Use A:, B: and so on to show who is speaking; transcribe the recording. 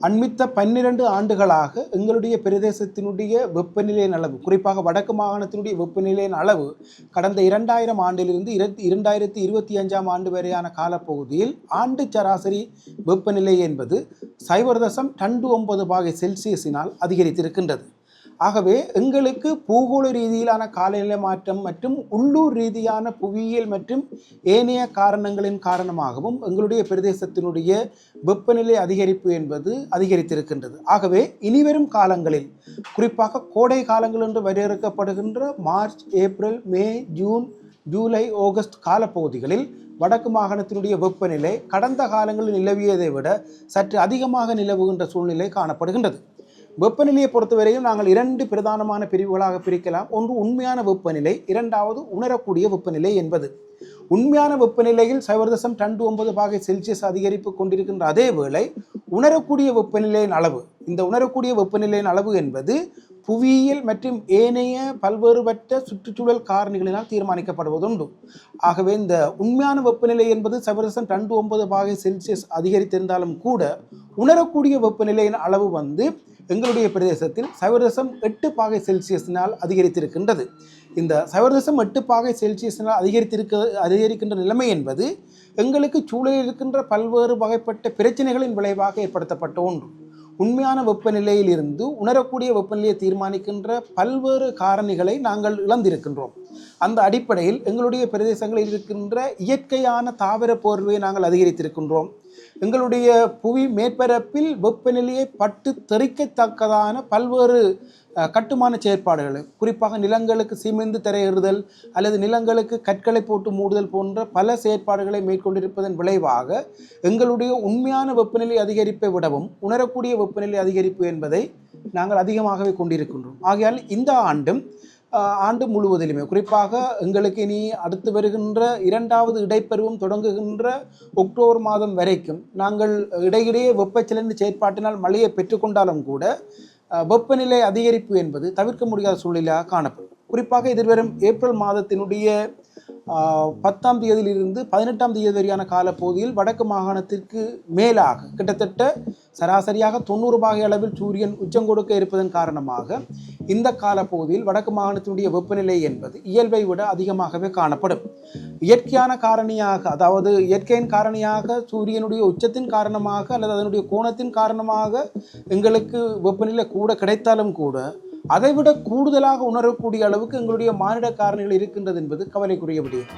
A: அண்மித்த பன்னிரண்டு ஆண்டுகளாக எங்களுடைய பிரதேசத்தினுடைய வெப்பநிலையின் அளவு குறிப்பாக வடக்கு மாகாணத்தினுடைய வெப்பநிலையின் அளவு கடந்த இரண்டாயிரம் ஆண்டிலிருந்து இரண்டு இரண்டாயிரத்தி இருபத்தி அஞ்சாம் ஆண்டு வரையான காலப்பகுதியில் ஆண்டு சராசரி வெப்பநிலை என்பது சைபர் தசம் ரெண்டு ஒன்பது பாகை செல்சியஸினால் அதிகரித்திருக்கின்றது. ஆகவே எங்களுக்கு பூகோள ரீதியிலான காலநிலை மாற்றம் மற்றும் உள்ளூர் ரீதியான புவியியல் மற்றும் ஏனைய காரணங்களின் காரணமாகவும் எங்களுடைய பிரதேசத்தினுடைய வெப்பநிலை அதிகரிப்பு என்பது அதிகரித்திருக்கின்றது. ஆகவே இனிவரும் காலங்களில் குறிப்பாக கோடை காலங்கள் என்று வரையறுக்கப்படுகின்ற March April May June July August காலப்பகுதிகளில் வடக்கு மாகாணத்தினுடைய வெப்பநிலை கடந்த காலங்களில் நிலவியதை விட சற்று அதிகமாக நிலவுகின்ற சூழ்நிலை காணப்படுகின்றது. வெப்பநிலையை பொறுத்தவரையும் நாங்கள் இரண்டு பிரதானமான பிரிவுகளாக பிரிக்கலாம். ஒன்று உண்மையான வெப்பநிலை இரண்டாவது உணரக்கூடிய வெப்பநிலை என்பது. உண்மையான வெப்பநிலையில் சைவர் தசம் ரெண்டு ஒன்பது பாகை செல்சியஸ் அதிகரிப்பு கொண்டிருக்கின்ற அதே வேளை உணரக்கூடிய வெப்பநிலையின் அளவு இந்த உணரக்கூடிய வெப்பநிலையின் அளவு என்பது புவியியல் மற்றும் ஏனைய பல்வேறுபட்ட சுற்றுச்சூழல் காரணிகளினால் தீர்மானிக்கப்படுவதுண்டு. ஆகவே இந்த உண்மையான வெப்பநிலை என்பது சவரசம் ரெண்டு ஒன்பது பாகை செல்சியஸ் அதிகரித்திருந்தாலும் கூட உணரக்கூடிய வெப்பநிலையின் அளவு வந்து எங்களுடைய பிரதேசத்தில் சவரசம் எட்டு பாகை செல்சியஸினால் அதிகரித்திருக்கின்றது. இந்த சவரசம் எட்டு பாகை செல்சியஸினால் அதிகரித்திருக்க அதிகரிக்கின்ற நிலைமை என்பது எங்களுக்கு சூழலில் இருக்கின்ற பல்வேறு வகைப்பட்ட பிரச்சனைகளின் விளைவாக ஏற்படுத்தப்பட்ட ஒன்று. உண்மையான வெப்பநிலையில் இருந்து உணரக்கூடிய வெப்பநிலையை தீர்மானிக்கின்ற பல்வேறு காரணிகளை நாங்கள் இழந்திருக்கின்றோம். அந்த அடிப்படையில் எங்களுடைய பிரதேசங்களில் இருக்கின்ற இயற்கையான தாவர போர்வையை நாங்கள் அதிகரித்திருக்கின்றோம். எங்களுடைய புவி மேற்பரப்பில் வெப்பநிலையை பட்டு தெறிக்கத்தக்கதான பல்வேறு கட்டுமான செயற்பாடுகள் குறிப்பாக நிலங்களுக்கு சீமெந்து திரையிடுதல் அல்லது நிலங்களுக்கு கற்களை போட்டு மூடுதல் போன்ற பல செயற்பாடுகளை மேற்கொண்டிருப்பதன் விளைவாக எங்களுடைய உண்மையான வெப்பநிலை அதிகரிப்பை விடவும் உணரக்கூடிய வெப்பநிலை அதிகரிப்பு என்பதை நாங்கள் அதிகமாகவே கொண்டிருக்கின்றோம். ஆகையால் இந்த ஆண்டும் ஆண்டு முழுவதிலுமே. குறிப்பாக எங்களுக்கு இனி அடுத்து வருகின்ற இரண்டாவது இடைப்பருவம் தொடங்குகின்ற அக்டோபர் மாதம் வரைக்கும் நாங்கள் இடையிடையே வெப்பச்சலன செயற்பாட்டினால் மழையை பெற்றுக்கொண்டாலும் கூட வெப்பநிலை அதிகரிப்பு என்பது தவிர்க்க முடியாத சூழ்நிலையாக காணப்படும். குறிப்பாக எதிர்வரும் ஏப்ரல் மாதத்தினுடைய பத்தாம் தேதியிலிருந்து பதினெட்டாம் தேதி வரையான காலப்பகுதியில் வடக்கு மாகாணத்திற்கு மேலாக கிட்டத்தட்ட சராசரியாக தொண்ணூறு பாகை அளவில் சூரியன் உச்சம் கொடுக்க இருப்பதன் காரணமாக இந்த காலப்பகுதியில் வடக்கு மாகாணத்தினுடைய வெப்பநிலை என்பது இயல்பை விட அதிகமாகவே காணப்படும். இயற்கையான காரணியாக அதாவது இயற்கையின் காரணியாக சூரியனுடைய உச்சத்தின் காரணமாக அல்லது அதனுடைய கோணத்தின் காரணமாக எங்களுக்கு வெப்பநிலை கூட கிடைத்தாலும் கூட அதைவிட கூடுதலாக உணரக்கூடிய அளவுக்கு எங்களுடைய மானிட காரணிகள் இருக்கின்றது என்பது கவலைக்குரிய விடயம்.